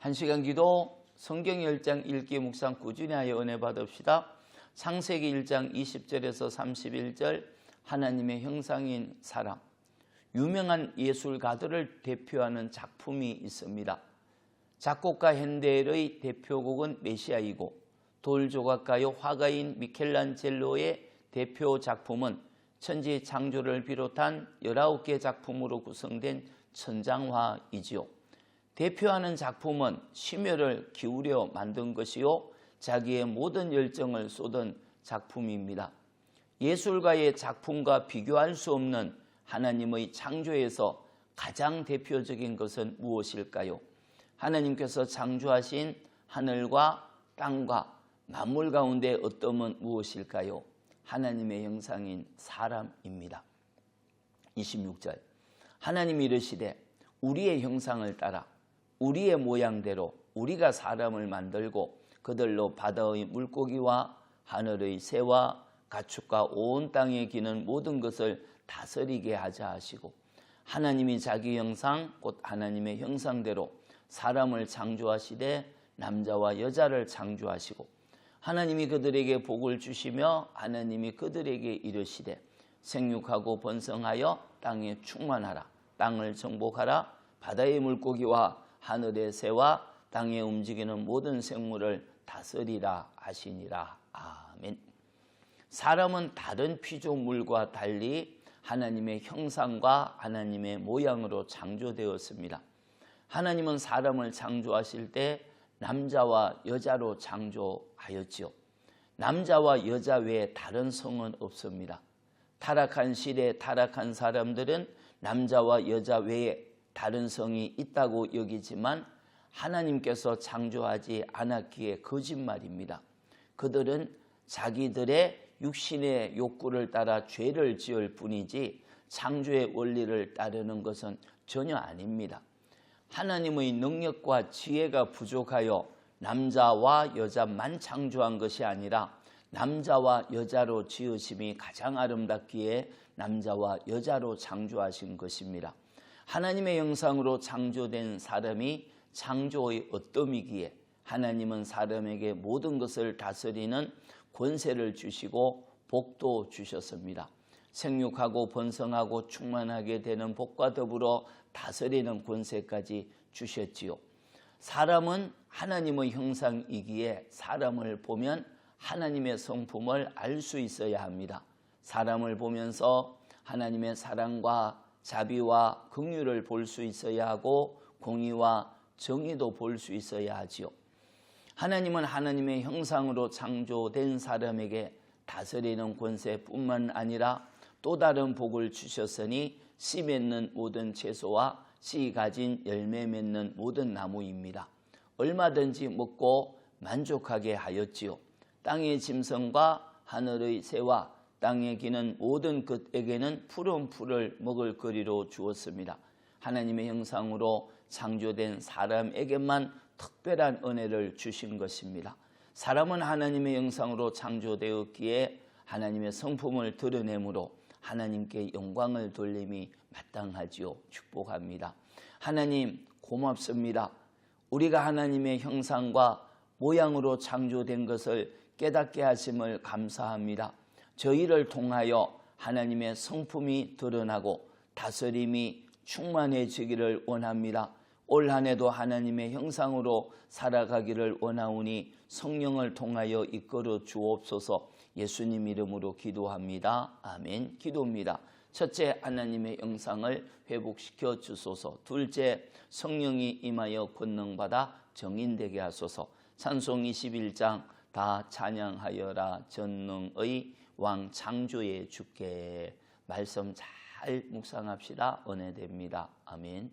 한 시간 기도 성경 10장 읽기 묵상 꾸준히 하여 은혜 받읍시다. 창세기 1장 20절에서 31절 하나님의 형상인 사람 유명한 예술가들을 대표하는 작품이 있습니다. 작곡가 핸델의 대표곡은 메시아이고 돌조각가요 화가인 미켈란젤로의 대표 작품은 천지 창조를 비롯한 19개 작품으로 구성된 천장화이지요. 대표하는 작품은 심혈을 기울여 만든 것이요. 자기의 모든 열정을 쏟은 작품입니다. 예술가의 작품과 비교할 수 없는 하나님의 창조에서 가장 대표적인 것은 무엇일까요? 하나님께서 창조하신 하늘과 땅과 만물 가운데 어떠면 무엇일까요? 하나님의 형상인 사람입니다. 26절 하나님이 이르시되 우리의 형상을 따라 우리의 모양대로 우리가 사람을 만들고 그들로 바다의 물고기와 하늘의 새와 가축과 온 땅에 기는 모든 것을 다스리게 하자 하시고 하나님이 자기 형상 곧 하나님의 형상대로 사람을 창조하시되 남자와 여자를 창조하시고 하나님이 그들에게 복을 주시며 하나님이 그들에게 이르시되 생육하고 번성하여 땅에 충만하라. 땅을 정복하라. 바다의 물고기와 하늘의 새와 땅에 움직이는 모든 생물을 다스리라 하시니라 아멘. 사람은 다른 피조물과 달리 하나님의 형상과 하나님의 모양으로 창조되었습니다. 하나님은 사람을 창조하실 때 남자와 여자로 창조하였지요. 남자와 여자 외에 다른 성은 없습니다. 타락한 시대 타락한 사람들은 남자와 여자 외에 다른 성이 있다고 여기지만 하나님께서 창조하지 않았기에 거짓말입니다. 그들은 자기들의 육신의 욕구를 따라 죄를 지을 뿐이지 창조의 원리를 따르는 것은 전혀 아닙니다. 하나님의 능력과 지혜가 부족하여 남자와 여자만 창조한 것이 아니라 남자와 여자로 지으심이 가장 아름답기에 남자와 여자로 창조하신 것입니다. 하나님의 형상으로 창조된 사람이 창조의 어떠이기에 하나님은 사람에게 모든 것을 다스리는 권세를 주시고 복도 주셨습니다. 생육하고 번성하고 충만하게 되는 복과 더불어 다스리는 권세까지 주셨지요. 사람은 하나님의 형상이기에 사람을 보면 하나님의 성품을 알 수 있어야 합니다. 사람을 보면서 하나님의 사랑과 자비와 긍휼을 볼 수 있어야 하고 공의와 정의도 볼 수 있어야 하지요. 하나님은 하나님의 형상으로 창조된 사람에게 다스리는 권세뿐만 아니라 또 다른 복을 주셨으니 씨 맺는 모든 채소와 씨 가진 열매 맺는 모든 나무입니다. 얼마든지 먹고 만족하게 하였지요. 땅의 짐승과 하늘의 새와 땅에 기는 모든 것에게는 푸른 풀을 먹을 거리로 주었습니다. 하나님의 형상으로 창조된 사람에게만 특별한 은혜를 주신 것입니다. 사람은 하나님의 형상으로 창조되었기에 하나님의 성품을 드러내므로 하나님께 영광을 돌림이 마땅하지요. 축복합니다. 하나님 고맙습니다. 우리가 하나님의 형상과 모양으로 창조된 것을 깨닫게 하심을 감사합니다. 저희를 통하여 하나님의 성품이 드러나고 다스림이 충만해지기를 원합니다. 올 한해도 하나님의 형상으로 살아가기를 원하오니 성령을 통하여 이끌어 주옵소서 예수님 이름으로 기도합니다. 아멘. 기도입니다. 첫째 하나님의 영상을 회복시켜 주소서. 둘째 성령이 임하여 권능받아 정인되게 하소서. 찬송 21장 다 찬양하여라 전능의 왕 창조의 주께 말씀 잘 묵상합시다. 은혜됩니다. 아멘.